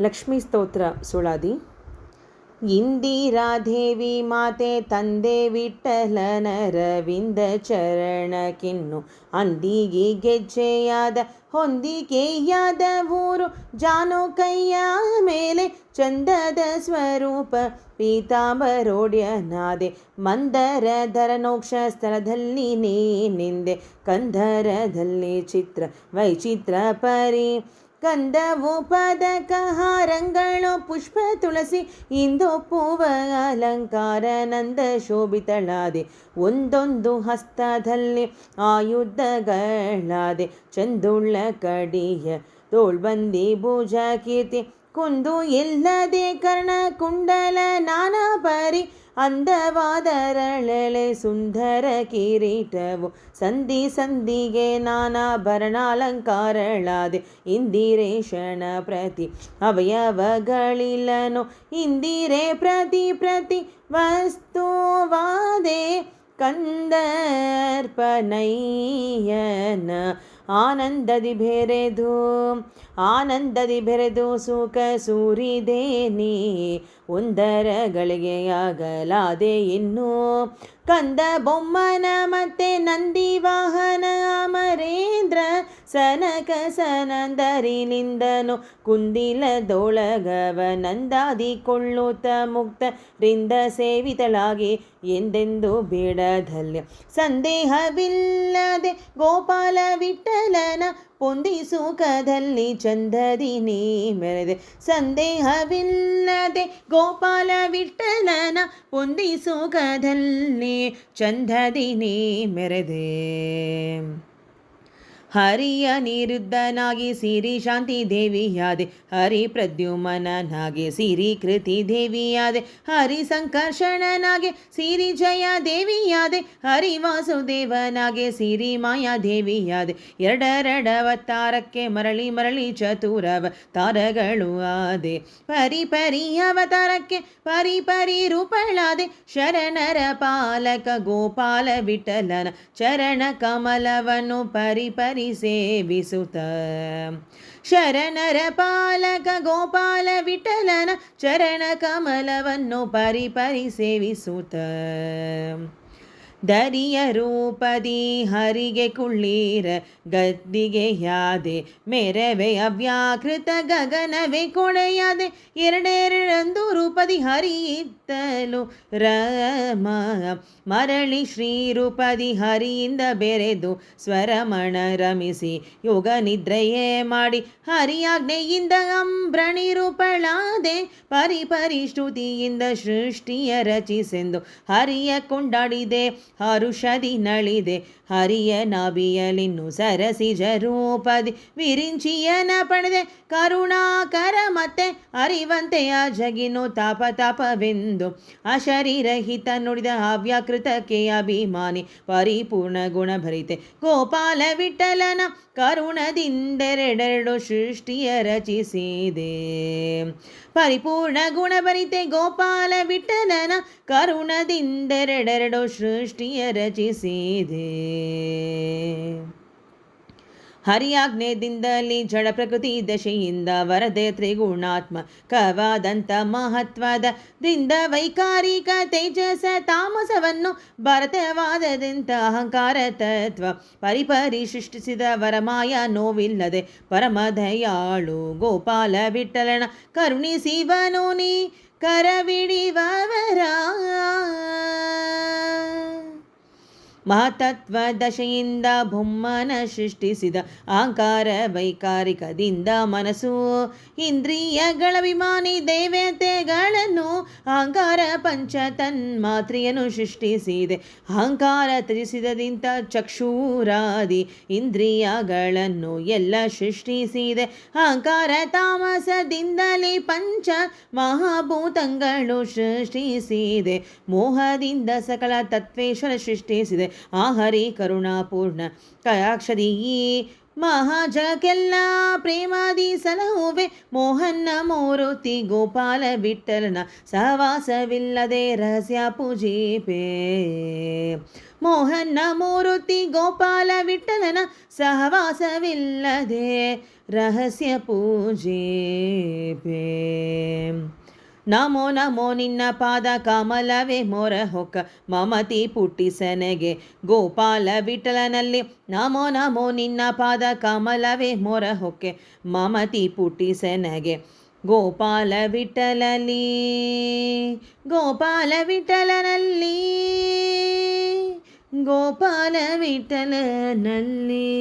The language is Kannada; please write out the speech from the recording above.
ಲಕ್ಷ್ಮೀ ಸ್ತೋತ್ರ ಸುಳಾದಿ ಇಂದಿರಾದೇವಿ ಮಾತೆ ತಂದೆ ವಿಠಲನರವಿಂದ ಚರಣಕ್ಕಿನ್ನು ಅಂದಿಗೆ ಗೆಜ್ಜೆಯಾದ ಹೊಂದಿಕೆಯಾದ ಊರು ಜಾನುಕೈಯ ಮೇಲೆ ಚಂದದ ಸ್ವರೂಪ ಪೀತಾಂಬರೋಡ್ಯನಾದೆ. ಮಂದರಧರನೋಕ್ಷ ಸ್ಥಳದಲ್ಲಿ ನೀ ನಿಂದೆ, ಕಂದರದಲ್ಲಿ ಚಿತ್ರ ವೈಚಿತ್ರ ಪರಿ ಕಂದವು ಪದಕ ಹಾರಂಗಳು ಪುಷ್ಪ ತುಳಸಿ ಇಂದು ಪೂವ ಅಲಂಕಾರ ನಂದ ಶೋಭಿತಳಾದೆ ಒಂದೊಂದು ಹಸ್ತದಲ್ಲಿ ಆಯುಧಗಳಾದೆ ಚಂದುಳ್ಳ ಕಡಿಯ ತೋಳ್ಬಂದಿ ಭುಜ ಕೀರ್ತಿ ಕುಂದು ಇಲ್ಲದೆ ಕರ್ಣ ಕುಂಡಲ ನಾನಾ ಪರಿ ಅಂದವಾದರಳೆಳೆ ಸುಂದರ ಕಿರೀಟವು ಸಂಧಿ ಸಂಧಿಗೆ ನಾನಾಭರಣಾಲಂಕಾರಳಾದೆ ಇಂದಿರೇಶನ ಪ್ರತಿ ಅವಯವಗಳಿಲ್ಲನು ಇಂದಿರೆ ಪ್ರತಿ ಪ್ರತಿ ವಸ್ತುವಾದೆ ಕಂದರ್ಪನಯ್ಯನ ಆನಂದದಿ ಬೆರೆದು ಆನಂದದಿ ಬೆರೆದು ಸುಖ ಸೂರಿದೇನಿ ಒಂದರಗಳಿಗೆ ಆಗಲಾದೆ ಇನ್ನು. ಕಂದ ಬೊಮ್ಮನ ಮತ್ತೆ ನಂದಿ ವಾಹನ ಅಮರೇಂದ್ರ, ಸನಕ ಕುಂದಿಲದೊಳಗವ ನಂದಾದಿ ಕೊಳ್ಳುತ್ತ ಮುಕ್ತರಿಂದ ಸೇವಿತಳಾಗಿ ಎಂದೆಂದು ಬೇಡಧಲ್ಯ ಸಂದೇಹವಿಲ್ಲದೆ ಗೋಪಾಲ ವಿಠಲನ ಪೊಂದಿ ಸುಖದಲ್ಲಿ ಚಂದದಿ ನೀ ಮೆರೆದೆ ಸಂದೇಹವಿಲ್ಲದೆ ಗೋಪಾಲ ವಿಠಲನ ಪೊಂದಿ ಸುಖದಲ್ಲಿ ಚಂದದಿ ನೀ ಮೆರೆದೆ ಹರಿಯ ನಿರುದ್ಧನಾಗಿ ಸಿರಿ ಶಾಂತಿ ದೇವಿಯಾದೆ ಹರಿ ಪ್ರದ್ಯುಮನನಾಗೆ ಸಿರಿ ಕೃತಿ ದೇವಿಯಾದೆ ಹರಿ ಸಂಕರ್ಷಣನಾಗೆ ಸಿರಿ ಜಯ ದೇವಿಯಾದೆ ಹರಿ ವಾಸುದೇವನಾಗೆ ಸಿರಿ ಮಾಯಾ ದೇವಿಯಾದೆ ಎರಡೆರಡವತಾರಕ್ಕೆ ಮರಳಿ ಮರಳಿ ಚತುರವ ತಾರಗಳು ಆದೆ ಪರಿ ಪರಿ ಅವತಾರಕ್ಕೆ ಪರಿ ಪರಿ ರೂಪಳಾದೆ ಶರಣರ ಪಾಲಕ ಗೋಪಾಲ ವಿಠಲನ ಚರಣ ಕಮಲವನ್ನು ಪರಿ ಪರಿ ಸೇವಿಸುತ್ತ ಶರಣರ ಪಾಲಕ ಗೋಪಾಲ ವಿಠಲನ ಚರಣ ಕಮಲವನ್ನು ಪರಿ ಪರಿ ಸೇವಿಸುತ್ತ ದರಿಯ ರೂಪದಿ ಹರಿಗೆ ಕುಳ್ಳೀರ ಗದ್ದಿಗೆ ಯಾದೆ, ಮೆರವೆ ಅವ್ಯಾಕೃತ ಗಗನವೇ ಕೊಳೆಯದೆ, ಎರಡೆರಡಂದು ರೂಪದಿ ಹರಿಯಿತ್ತಲು ರಮ. ಮರಳಿ ಶ್ರೀ ರೂಪದಿ ಹರಿಯಿಂದ ಬೆರೆದು ಸ್ವರಮಣ ರಮಿಸಿ, ಯೋಗ ನಿದ್ರೆಯೇ ಮಾಡಿ ಹರಿಯಾಜ್ಞೆಯಿಂದ ಅಂಬ್ರಣಿ ರೂಪಳಾದೆ ಪರಿ ಶ್ರುತಿಯಿಂದ ಸೃಷ್ಟಿಯ ರಚಿಸೆಂದು ಹರಿಯ ಕೊಂಡಾಡಿದೆ ಹರುಷದಿ ನಳಿದೆ. ಹರಿಯ ನಬಿಯಲಿನ್ನು ಸರಸಿಜ ರೂಪದಿ ವಿರಿಂಚಿಯನ ಪಡೆದೆ ಕರುಣಾಕರ ಮತ್ತೆ ಅರಿವಂತೆಯ ಜಗಿನು ತಾಪ ತಾಪವೆಂದು ಅಶರೀರಹಿತ ನುಡಿದ ಅವ್ಯಾಕೃತಕ್ಕೆ ಅಭಿಮಾನಿ ಪರಿಪೂರ್ಣ ಗುಣಭರಿತೆ. ಗೋಪಾಲ ವಿಠಲನ ಕರುಣದಿಂದೆರಡೆರಡು ಸೃಷ್ಟಿಯ ರಚಿಸಿದೆ. ಪರಿಪೂರ್ಣ ಗುಣಭರಿತೆ ಗೋಪಾಲ ವಿಠಲನ ಕರುಣದಿಂದೆರಡೆರಡು ಸೃಷ್ಟಿಯ ರಚಿಸಿದೆ ಹರಿಯಾಜ್ಞೆದಿಂದಲಿ ಜಡ ಪ್ರಕೃತಿ ದಶೆಯಿಂದ ವರದೆ ತ್ರಿಗುಣಾತ್ಮ ಕವಾದಂತ ಮಹತ್ವದ ದಿಂದ ವೈಕಾರಿಕ ತೇಜಸ ತಾಮಸವನ್ನು ಭರತವಾದದಂತ ಅಹಂಕಾರ ತತ್ವ ಪರಿಪರಿ ಸೃಷ್ಟಿಸಿದ ವರಮಾಯ ನೋವಿಲ್ಲದೆ ಪರಮದಯಾಳು ಗೋಪಾಲ ವಿಠಲನ ಕರುಣಿಸಿವನು ನೀ ಕರವಿಡಿವವರ ಮಹತತ್ವ ದಶೆಯಿಂದ ಬೊಮ್ಮನ ಸೃಷ್ಟಿಸಿದ ಆಂಕಾರ ವೈಕಾರಿಕದಿಂದ ಮನಸ್ಸು ಇಂದ್ರಿಯಗಳ ವಿಮಾನಿ ದೇವತೆಗಳನ್ನು ಅಹಂಕಾರ ಪಂಚ ತನ್ಮಾತ್ರೆಯನ್ನು ಸೃಷ್ಟಿಸಿದೆ. ಅಹಂಕಾರ ತ್ಯಜಿಸಿದದಿಂದ ಚಕ್ಷೂರಾದಿ ಇಂದ್ರಿಯಗಳನ್ನು ಎಲ್ಲ ಸೃಷ್ಟಿಸಿದೆ. ಅಹಂಕಾರ ತಾಮಸದಿಂದಲೇ ಪಂಚ ಮಹಾಭೂತಗಳು ಸೃಷ್ಟಿಸಿದೆ. ಮೋಹದಿಂದ ಸಕಲ ತತ್ವೇಶ್ವರ ಸೃಷ್ಟಿಸಿದೆ. ಆಹರಿ ಹರಿ ಕರುಣಾಪೂರ್ಣ ಕಯಾಕ್ಷದಿ ಮಹಾಜಕ್ಕೆಲ್ಲ ಪ್ರೇಮಾದಿ ಸಲಹುವೆ ಮೋಹನ್ನ ಮೂರುತಿ ಗೋಪಾಲ ಬಿಟ್ಟಲನ ಸಹವಾಸವಿಲ್ಲದೆ ರಹಸ್ಯ ಪೂಜೀಪೆ ಮೋಹನ್ನ ಮೂರುತಿ ಗೋಪಾಲ ವಿಠಲನ ಸಹವಾಸವಿಲ್ಲದೆ ರಹಸ್ಯ ಪೂಜೀಪೆ ನಮೋ ನಮೋ ನಿನ್ನ ಪಾದ ಕಮಲವೇ ಮೊರ ಹೊಕ್ಕ ಮಮತಿ ಪುಟ್ಟಿಸನೆಗೆ ಗೋಪಾಲ ವಿಠಲನಲ್ಲಿ ನಮೋ ನಮೋ ನಿನ್ನ ಪಾದ ಕಮಲವೇ ಮೊರ ಹೊಕ್ಕೆ ಮಮತಿ ಪುಟ್ಟಿಸೆನಗೆ ಗೋಪಾಲ ವಿಠಲಲಿ ಗೋಪಾಲ ವಿಠಲನಲ್ಲಿ ಗೋಪಾಲ ವಿಠಲನಲ್ಲಿ.